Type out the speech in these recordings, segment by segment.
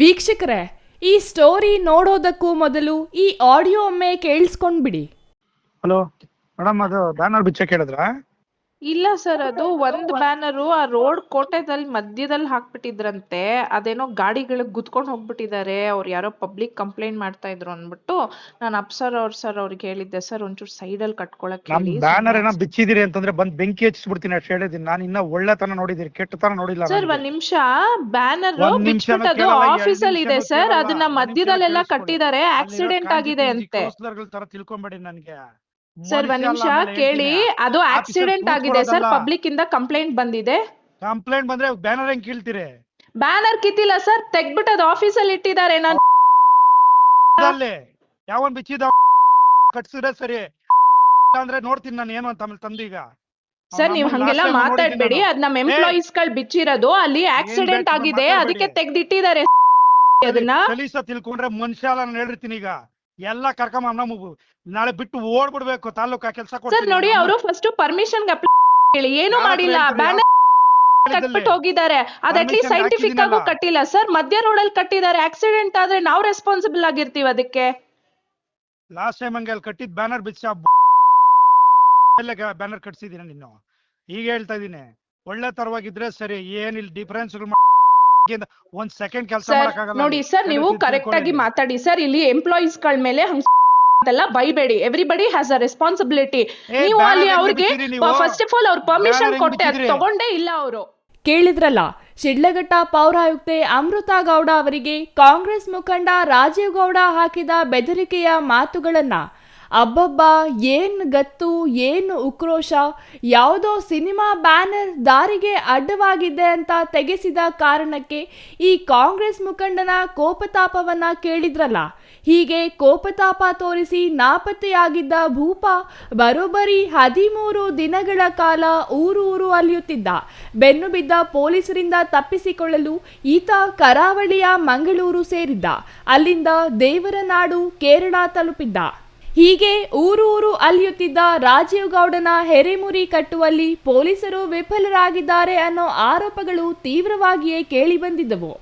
ವೀಕ್ಷಕರೇ, ಈ ಸ್ಟೋರಿ ನೋಡೋದಕ್ಕೂ ಮೊದಲು ಈ ಆಡಿಯೋ ಒಮ್ಮೆ ಕೇಳಿಸ್ಕೊಂಡ್ಬಿಡಿ. ಹಲೋ ಮೇಡಮ್ ಅದು ಬ್ಯಾನರ್ ಬಿಚ್ಚ ಹೇಳಿದ್ರಾ ಇಲ್ಲ ಸರ್ ಅದು ಒಂದ್ ಬ್ಯಾನರು ಆ ರೋಡ್ ಕೋಟೆದಲ್ಲಿ ಮಧ್ಯದಲ್ಲಿ ಹಾಕ್ಬಿಟ್ಟಿದ್ರಂತೆ ಅದೇನೋ ಗಾಡಿಗಳಿಗೆ ಗುದ್ಕೊಂಡು ಹೋಗ್ಬಿಟ್ಟಿದ್ದಾರೆ ಅವ್ರು ಯಾರೋ ಪಬ್ಲಿಕ್ ಕಂಪ್ಲೇಂಟ್ ಮಾಡ್ತಾ ಇದ್ರು ಅಂದ್ಬಿಟ್ಟು ನಾನು ಅಪ್ಸರ್ ಅವ್ರ ಸರ್ ಅವ್ರಿಗೆ ಹೇಳಿದ್ದೆ ಸರ್ ಒಂಚೂರು ಸೈಡಲ್ಲಿ ಕಟ್ಕೊಳಕ್ ನಮ್ ಹೇಳಿ ಬ್ಯಾನರ್ ಏನೋ ಬಿಚ್ಚಿದಿರಿ ಅಂತಂದ್ರೆ ಬಂದ್ ಬೆಂಕಿ ಹಚ್ಚಿಸ್ಬಿಡ್ತೀನಿ ಅಷ್ಟು ಹೇಳಿದೀನಿ ನಾನು ಇನ್ನ ಒಳ್ಳೆತನ ನೋಡಿದೀನಿ ಕೆಟ್ಟತನ ನೋಡಿಲ್ಲ ಸರ್. ಒಂದ್ ನಿಮಿಷ ಬ್ಯಾನರ್ ಒಂದ್ ನಿಮಿಷನೂ ಬಿಚ್ಬಿಟ್ಟದು ಕೇಳಲ್ಲ, ಎರಡ್ ಆಫೀಸ್ ಅಲ್ಲಿ ಇದೆ ನಿಮಿಷನೂ ಸರ್ ಕೇಳಲ್ಲ, ಅದನ್ನ ಮಧ್ಯದಲ್ಲೆಲ್ಲ. ಕಟ್ಟಿದ್ದಾರೆ ಅಲ್ಲಿರೋ ಆಕ್ಸಿಡೆಂಟ್ ಆಗಿದೆ ಅಂತೆ ಕೌನ್ಸಿಲರ್ಗಳ್ ತರ ತಿಳ್ಕೊಂಬೇಡಿ ನನ್ಗೆ ಸರ್ ಒಂದ್ ನಿಮಿಷ ಕೇಳಿ. ಅದು ಆಕ್ಸಿಡೆಂಟ್ ಆಗಿದೆ ಸರ್ ಪಬ್ಲಿಕ್ ಇಂದ ಕಂಪ್ಲೇಂಟ್ ಬಂದಿದೆ. ಕಂಪ್ಲೇಂಟ್ ಬಂದ್ರೆ ಬ್ಯಾನರ್ ಹೆಂಗ್ ಕೀಳ್ತೀರಿ? ಬ್ಯಾನರ್ ಕಿತ್ತಿಲ್ಲ ಸರ್ ತೆಗ್ದ್ಬಿಟ್ಟು ಅದು ಆಫೀಸ್ ಅಲ್ಲಿ ಇಟ್ಟಿದ್ದಾರೆ ನಾನು. ಅಲ್ಲಿ ಯಾವನ್ ಬಿಚ್ಚಿದ ಕಟ್ಸಿದ್ರೆ ಸರಿ. ಅಂದ್ರೆ ನೋಡ್ತೀನಿ ನಾನು ಏನು ಅಂತ ಆಮೇಲೆ ತಂದೀಗ ಸರ್ ನೀವು ಹಂಗೆಲ್ಲ ಮಾತಾಡ್ಬೇಡಿ. ಅದ್ ನಮ್ ಎಂಪ್ಲಾಯೀಸ್ಗಳು ಬಿಚ್ಚಿರೋದು. ಅಲ್ಲಿ ಆಕ್ಸಿಡೆಂಟ್ ಆಗಿದೆ ಅದಕ್ಕೆ ತೆಗ್ದಿಟ್ಟಿದ್ದಾರೆ. ಅದನ್ನ ಕಲೀಸ ತಿಳ್ಕೊಂಡ್ರೆ ಮನುಷ್ಯ ನಾನು ಹೇಳಿರ್ತೀನಿ ಈಗ. ಎಲ್ಲ ಕರ್ಕೊಂಬ ನಮಗು ನಾಳೆ ಬಿಟ್ಟು ಓಡ್ಬಿಡ್ಬೇಕು ತಾಲೂಕಾ ಕೆಲಸ ಸರ್ ನೋಡಿ ಅವರು ಫಸ್ಟ್ ಪರ್ಮಿಷನ್ ಹೇಳಿ. ಏನು ಮಾಡಿಲ್ಲ? ಬ್ಯಾನರ್ ಕಟ್ಬಿಟ್ಟು ಹೋಗಿದ್ದಾರೆ. ಅದ್ ಅಟ್ಲೀಸ್ಟ್ ಸೈಂಟಿಫಿಕ್ ಆಗು ಕಟ್ಟಿಲ್ಲ ಸರ್. ಮಧ್ಯ ರೋಡ್ ಅಲ್ಲಿ ಕಟ್ಟಿದ್ದಾರೆ. ಆಕ್ಸಿಡೆಂಟ್ ಆದ್ರೆ ನಾವು ರೆಸ್ಪಾನ್ಸಿಬಲ್ ಆಗಿರ್ತೀವಿ ಅದಕ್ಕೆ. ಲಾಸ್ಟ್ ಟೈಮ್ ಹಂಗೆ ಅಲ್ಲಿ ಕಟ್ಟಿದ್ ಬ್ಯಾನರ್ ಬಿಚ್ಚ ಬ್ಯಾನರ್ ಕಟ್ಸಿದೀನಿ ನೀನು. ಈಗ ಹೇಳ್ತಾ ಇದೀನಿ ಒಳ್ಳೆ ತರವಾಗಿದ್ರೆ ಸರಿ. ಏನಿಲ್ಲ ಡಿಫರೆನ್ಸ್ ಒಂದ್ ಸೆಕೆಂಡ್ ಕೆಲಸ ಮಾಡಕ್ಕಾಗಲ್ಲ ನೋಡಿ ಸರ್ ನೀವು ಕರೆಕ್ಟ್ ಆಗಿ ಮಾತಾಡಿ. ಸರ್ ಇಲ್ಲಿ ಎಂಪ್ಲಾಯೀಸ್ಗಳ ಮೇಲೆ ಹಂಗ್ ಅಂತೆಲ್ಲ ಬೈಬೇಡಿ. ಎವ್ರಿಬಡಿ ಹ್ಯಾಸ್ ಅ ರೆಸ್ಪಾನ್ಸಿಬಿಲಿಟಿ ನೀವು ಅಲ್ಲಿ ಅವ್ರಿಗೆ ಫಸ್ಟ್ ಆಫ್ ಆಲ್ ಅವ್ರ ಪರ್ಮಿಷನ್ ಕೊಟ್ಟೆ ಅದ್ ತಗೊಂಡೇ ಇಲ್ಲ ಅವರು. ಕೇಳಿದ್ರಲ್ಲ ಶಿಡ್ಲಘಟ್ಟ ಪೌರಾಯುಕ್ತೆ ಅಮೃತ ಗೌಡ ಅವರಿಗೆ ಕಾಂಗ್ರೆಸ್ ಮುಖಂಡ ರಾಜೀವ್ ಗೌಡ ಹಾಕಿದ ಬೆದರಿಕೆಯ ಮಾತುಗಳನ್ನ ಅಬ್ಬಬ್ಬ, ಏನು ಗತ್ತು, ಏನು ಉಕ್ರೋಶ, ಯಾವುದೋ ಸಿನಿಮಾ ಬ್ಯಾನರ್ ದಾರಿಗೆ ಅಡ್ಡವಾಗಿದೆ ಅಂತ ತೆಗೆಸಿದ ಕಾರಣಕ್ಕೆ ಈ ಕಾಂಗ್ರೆಸ್ ಮುಖಂಡನ ಕೋಪತಾಪವನ್ನ ಕೇಳಿದ್ರಲ್ಲ. ಹೀಗೆ ಕೋಪತಾಪ ತೋರಿಸಿ ನಾಪತ್ತೆಯಾಗಿದ್ದ ಭೂಪ ಬರೋಬ್ಬರಿ ಹದಿಮೂರು ದಿನಗಳ ಕಾಲ ಊರೂರು ಅಲಿಯುತ್ತಿದ್ದ. ಬೆನ್ನು ಬಿದ್ದ ಪೊಲೀಸರಿಂದ ತಪ್ಪಿಸಿಕೊಳ್ಳಲು ಈತ ಕರಾವಳಿಯ ಮಂಗಳೂರು ಸೇರಿದ್ದ. ಅಲ್ಲಿಂದ ದೇವರನಾಡು, ಕೇರಳ ತಲುಪಿದ್ದ. ಹೀಗೆ ಊರೂರು ಅಲಿಯುತ್ತಿದ್ದ ರಾಜೀವ್ ಗೌಡನ ಹೆರೆಮುರಿ ಕಟ್ಟುವಲ್ಲಿ ಪೊಲೀಸರು ವಿಫಲರಾಗಿದ್ದಾರೆ ಅನ್ನೋ ಆರೋಪಗಳು ತೀವ್ರವಾಗಿಯೇ ಕೇಳಿಬಂದಿದ್ದವು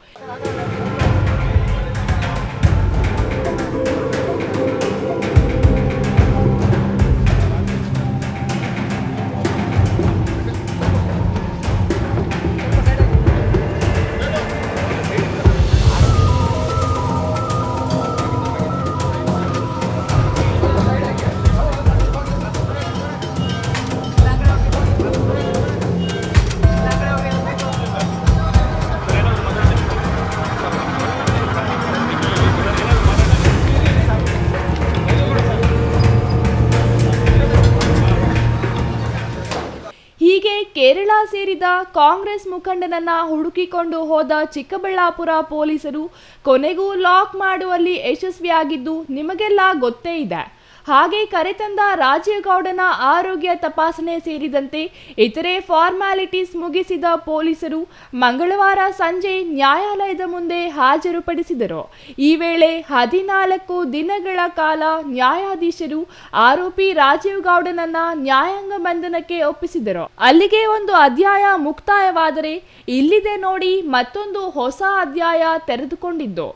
ಕೇರಳ ಸೇರಿದ ಕಾಂಗ್ರೆಸ್ ಮುಖಂಡನನ್ನ ಹುಡುಕಿಕೊಂಡು ಹೋದ ಚಿಕ್ಕಬಳ್ಳಾಪುರ ಪೊಲೀಸರು ಕೊನೆಗೂ ಲಾಕ್ ಮಾಡುವಲ್ಲಿ ಯಶಸ್ವಿಯಾಗಿದ್ದು ನಿಮಗೆಲ್ಲ ಗೊತ್ತೇ ಇದೆ. ಹಾಗೆ ಕರೆತಂದ ರಾಜೀವ್ ಗೌಡನ ಆರೋಗ್ಯ ತಪಾಸಣೆ ಸೇರಿದಂತೆ ಇತರೆ ಫಾರ್ಮ್ಯಾಲಿಟೀಸ್ ಮುಗಿಸಿದ ಪೊಲೀಸರು ಮಂಗಳವಾರ ಸಂಜೆ ನ್ಯಾಯಾಲಯದ ಮುಂದೆ ಹಾಜರುಪಡಿಸಿದರು. ಈ ವೇಳೆ ಹದಿನಾಲ್ಕು ದಿನಗಳ ಕಾಲ ನ್ಯಾಯಾಧೀಶರು ಆರೋಪಿ ರಾಜೀವ್ ಗೌಡನನ್ನ ನ್ಯಾಯಾಂಗ ಬಂಧನಕ್ಕೆ ಒಪ್ಪಿಸಿದರು. ಅಲ್ಲಿಗೆ ಒಂದು ಅಧ್ಯಾಯ ಮುಕ್ತಾಯವಾದರೆ ಇಲ್ಲಿದೆ ನೋಡಿ ಮತ್ತೊಂದು ಹೊಸ ಅಧ್ಯಾಯ ತೆರೆದುಕೊಂಡಿದ್ದು.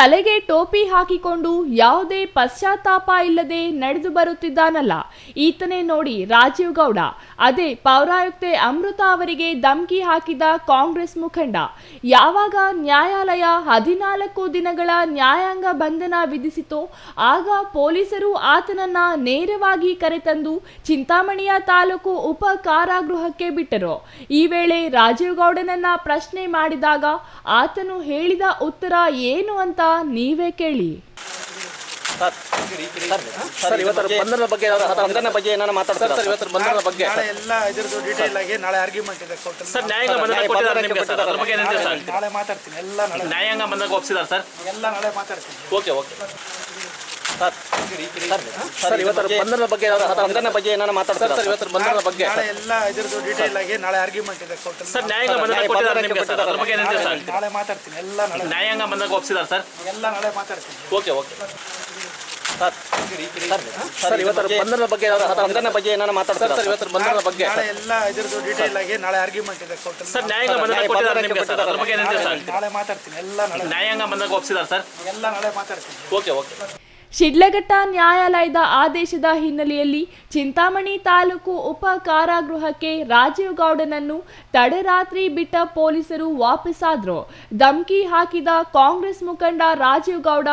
ತಲೆಗೆ ಟೋಪಿ ಹಾಕಿಕೊಂಡು ಯಾವುದೇ ಪಶ್ಚಾತ್ತಾಪ ಇಲ್ಲದೆ ನಡೆದು ಬರುತ್ತಿದ್ದಾನಲ್ಲ. ಈತನೇ ನೋಡಿ ರಾಜೀವ್ ಗೌಡ. ಅದೇ ಪೌರಾಯುಕ್ತೆ ಅಮೃತ ಅವರಿಗೆ ಧಮಕಿ ಹಾಕಿದ ಕಾಂಗ್ರೆಸ್ ಮುಖಂಡ. ಯಾವಾಗ ನ್ಯಾಯಾಲಯ ಹದಿನಾಲ್ಕು ದಿನಗಳ ನ್ಯಾಯಾಂಗ ಬಂಧನ ವಿಧಿಸಿತೋ, ಆಗ ಪೊಲೀಸರು ಆತನನ್ನ ನೇರವಾಗಿ ಕರೆತಂದು ಚಿಂತಾಮಣಿಯ ತಾಲೂಕು ಉಪ ಕಾರಾಗೃಹಕ್ಕೆ ಬಿಟ್ಟರು. ಈ ವೇಳೆ ರಾಜೀವ್ ಗೌಡನನ್ನ ಪ್ರಶ್ನೆ ಮಾಡಿದಾಗ ಆತನು ಹೇಳಿದ ಉತ್ತರ ಏನು ಅಂತ ನೀವೇ ಕೇಳಿ. ಸರ್ ಇವತ್ತರ ಬಂಧನದ ಬಗ್ಗೆ ಬಂಧನ ಬಗ್ಗೆ ಏನಾರ ಮಾತಾಡ್ತಾರೆ? ಸರ್ ಇವತ್ತರ ಬಂಧನದ ಬಗ್ಗೆ. ನಾಳೆ ಎಲ್ಲ ಇದ್ರದ್ದು ಡೀಟೇಲ್ ಆಗಿ ನಾಳೆ ಆರ್ಗ್ಯುಮೆಂಟ್ ಇದೆ ಕೋರ್ಟ್ ಸರ್ ನ್ಯಾಯಾಂಗ ಬಂಧನ ಕೊಟ್ಟಿದ್ದಾರೆ ನಿಮಗೆ ಸರ್ ಅದ್ರ ಬಗ್ಗೆ ಏನಂತೀರಿ ಸರ್ ನಾಳೆ ಮಾತಾಡ್ತೀನಿ ಎಲ್ಲ ನಾಳೆ. ನ್ಯಾಯಾಂಗ ಸರ್? ಎಲ್ಲ ನಾಳೆ ಮಾತಾಡ್ತೀನಿ. Okay okay. ಸರ್ ಇವತ್ತರ ಬಂಧನದ ಬಗ್ಗೆ ಬಂಧನ ಬಗ್ಗೆ ಏನಾರ ಮಾತಾಡ್ತಾರೆ? ಸರ್ ಇವತ್ತರ ಬಂಧನದ ಬಗ್ಗೆ. ನಾಳೆ ಎಲ್ಲ ಇದ್ರದ್ದು ಡೀಟೇಲ್ ಆಗಿ ನಾಳೆ ಆರ್ಗ್ಯುಮೆಂಟ್ ಇದೆ ಕೋರ್ಟ್ ಸರ್ ನ್ಯಾಯಾಂಗ ಬಂಧನ ಕೊಟ್ಟಿದ್ದಾರೆ ನಿಮಗೆ ಸರ್. ಅದ್ರ ಬಗ್ಗೆ ಏನಂತ ಸರ್ ನಾಳೆ ಮಾತಾಡ್ತೀನಿ. ಎಲ್ಲ ನಾಳೆ ನ್ಯಾಯಾಂಗ ಬಂಧನ ಒಪ್ಸಿದ್ದಾರೆ ಸರ್? ಎಲ್ಲ ನಾಳೆ ಮಾತಾಡ್ತೀನಿ. Okay okay. ಸರ್ ಬಂಧನದ ಬಗ್ಗೆ ಬಂಧನ ಬಗ್ಗೆ ಏನಾರ ಮಾತಾಡ್ತಾರೆ ಸರ್? ಇವತ್ತರ ಬಂಧನದ ಬಗ್ಗೆ. ನಾಳೆ ಎಲ್ಲ ಇದ್ರದ್ದು ಡೀಟೇಲ್ ಆಗಿ ನಾಳೆ ಆರ್ಗ್ಯುಮೆಂಟ್ ಇದೆ ಕೋರ್ಟ್ ಸರ್ ನ್ಯಾಯಾಂಗ ಬಂಧನ ಕೊಟ್ಟಿದ್ದಾರೆ ನಿಮಗೆ ಸರ್. ಅದ್ರ ಬಗ್ಗೆ ಏನಂತ ಸರ್ ನಾಳೆ ಮಾತಾಡ್ತೀನಿ. ಎಲ್ಲ ನಾಳೆ ನ್ಯಾಯಾಂಗ ಬಂಧನ ಒಪ್ಸಿದ್ದಾರೆ ಸರ್? ಎಲ್ಲ ನಾಳೆ ಮಾತಾಡ್ತೀನಿ. Okay okay. ಶಿಡ್ಲಘಟ್ಟ ನ್ಯಾಯಾಲಯದ ಆದೇಶದ ಹಿನ್ನೆಲೆಯಲ್ಲಿ ಚಿಂತಾಮಣಿ ತಾಲೂಕು ಉಪ ಕಾರಾಗೃಹಕ್ಕೆ ರಾಜೀವ್ ಗೌಡನನ್ನು ತಡರಾತ್ರಿ ಬಿಟ್ಟ ಪೊಲೀಸರು ವಾಪಸ್ಸಾದ್ರು ಧಮ್ಕಿ ಹಾಕಿದ ಕಾಂಗ್ರೆಸ್ ಮುಖಂಡ ರಾಜೀವ್ ಗೌಡ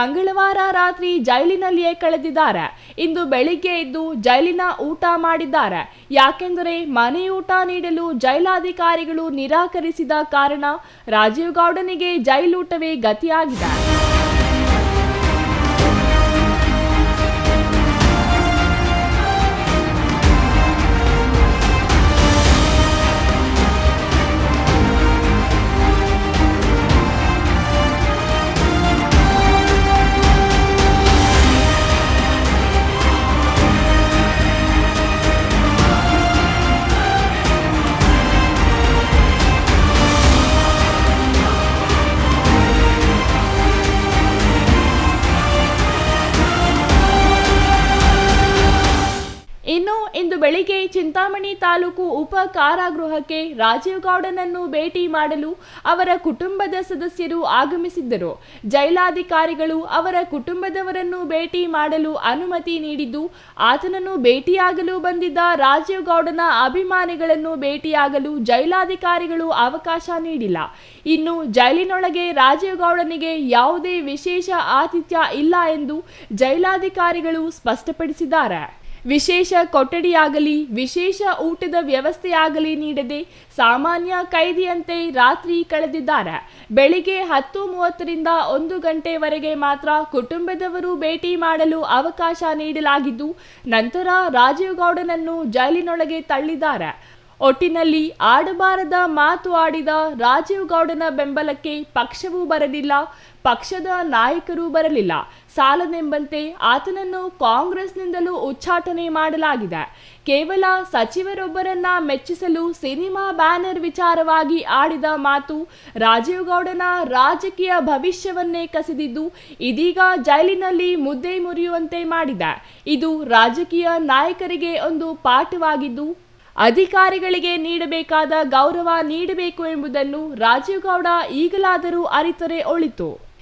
ಮಂಗಳವಾರ ರಾತ್ರಿ ಜೈಲಿನಲ್ಲಿಯೇ ಕಳೆದಿದ್ದಾರೆ. ಇಂದು ಬೆಳಿಗ್ಗೆ ಎದ್ದು ಜೈಲಿನ ಊಟ ಮಾಡಿದ್ದಾರೆ. ಯಾಕೆಂದರೆ ಮನೆಯೂಟ ನೀಡಲು ಜೈಲಾಧಿಕಾರಿಗಳು ನಿರಾಕರಿಸಿದ ಕಾರಣ ರಾಜೀವ್ ಗೌಡನಿಗೆ ಜೈಲೂಟವೇ ಗತಿಯಾಗಿದೆ. ಚಿಂತಾಮಣಿ ತಾಲೂಕು ಉಪ ಕಾರಾಗೃಹಕ್ಕೆ ರಾಜೀವ್ ಗೌಡನನ್ನು ಭೇಟಿ ಮಾಡಲು ಅವರ ಕುಟುಂಬದ ಸದಸ್ಯರು ಆಗಮಿಸಿದ್ದರು. ಜೈಲಾಧಿಕಾರಿಗಳು ಅವರ ಕುಟುಂಬದವರನ್ನು ಭೇಟಿ ಮಾಡಲು ಅನುಮತಿ ನೀಡಿದ್ದು, ಆತನನ್ನು ಭೇಟಿಯಾಗಲು ಬಂದಿದ್ದ ರಾಜೀವ್ ಗೌಡನ ಅಭಿಮಾನಿಗಳನ್ನು ಭೇಟಿಯಾಗಲು ಜೈಲಾಧಿಕಾರಿಗಳು ಅವಕಾಶ ನೀಡಿಲ್ಲ. ಇನ್ನು ಜೈಲಿನೊಳಗೆ ರಾಜೀವ್ ಗೌಡನಿಗೆ ಯಾವುದೇ ವಿಶೇಷ ಆತಿಥ್ಯ ಇಲ್ಲ ಎಂದು ಜೈಲಾಧಿಕಾರಿಗಳು ಸ್ಪಷ್ಟಪಡಿಸಿದ್ದಾರೆ. ವಿಶೇಷ ಕೊಠಡಿಯಾಗಲಿ, ವಿಶೇಷ ಊಟದ ವ್ಯವಸ್ಥೆಯಾಗಲಿ ನೀಡದೆ ಸಾಮಾನ್ಯ ಕೈದಿಯಂತೆ ರಾತ್ರಿ ಕಳೆದಿದ್ದಾರೆ. ಬೆಳಿಗ್ಗೆ ಹತ್ತು ಮೂವತ್ತರಿಂದ ಒಂದು ಗಂಟೆವರೆಗೆ ಮಾತ್ರ ಕುಟುಂಬದವರು ಭೇಟಿ ಮಾಡಲು ಅವಕಾಶ ನೀಡಲಾಗಿದ್ದು, ನಂತರ ರಾಜೀವ್ ಗೌಡನನ್ನು ಜೈಲಿನೊಳಗೆ ತಳ್ಳಿದ್ದಾರೆ. ಒಟ್ಟಿನಲ್ಲಿ ಆಡಬಾರದ ಮಾತು ಆಡಿದ ರಾಜೀವ್ ಗೌಡನ ಬೆಂಬಲಕ್ಕೆ ಪಕ್ಷವೂ ಬರಲಿಲ್ಲ, ಪಕ್ಷದ ನಾಯಕರೂ ಬರಲಿಲ್ಲ. ಸಾಲದೆಂಬಂತೆ ಆತನನ್ನು ಕಾಂಗ್ರೆಸ್ನಿಂದಲೂ ಉಚ್ಚಾಟನೆ ಮಾಡಲಾಗಿದೆ. ಕೇವಲ ಸಚಿವರೊಬ್ಬರನ್ನ ಮೆಚ್ಚಿಸಲು ಸಿನಿಮಾ ಬ್ಯಾನರ್ ವಿಚಾರವಾಗಿ ಆಡಿದ ಮಾತು ರಾಜೀವ್ ಗೌಡನ ರಾಜಕೀಯ ಭವಿಷ್ಯವನ್ನೇ ಕಸಿದಿದ್ದು ಇದೀಗ ಜೈಲಿನಲ್ಲಿ ಮುದ್ದೆ ಮುರಿಯುವಂತೆ ಮಾಡಿದೆ. ಇದು ರಾಜಕೀಯ ನಾಯಕರಿಗೆ ಒಂದು ಪಾಠವಾಗಿದ್ದು ಅಧಿಕಾರಿಗಳಿಗೆ ನೀಡಬೇಕಾದ ಗೌರವ ನೀಡಬೇಕು ಎಂಬುದನ್ನು ರಾಜೀವ್ ಗೌಡ ಈಗಲಾದರೂ ಅರಿತರೆ ಒಳಿತು.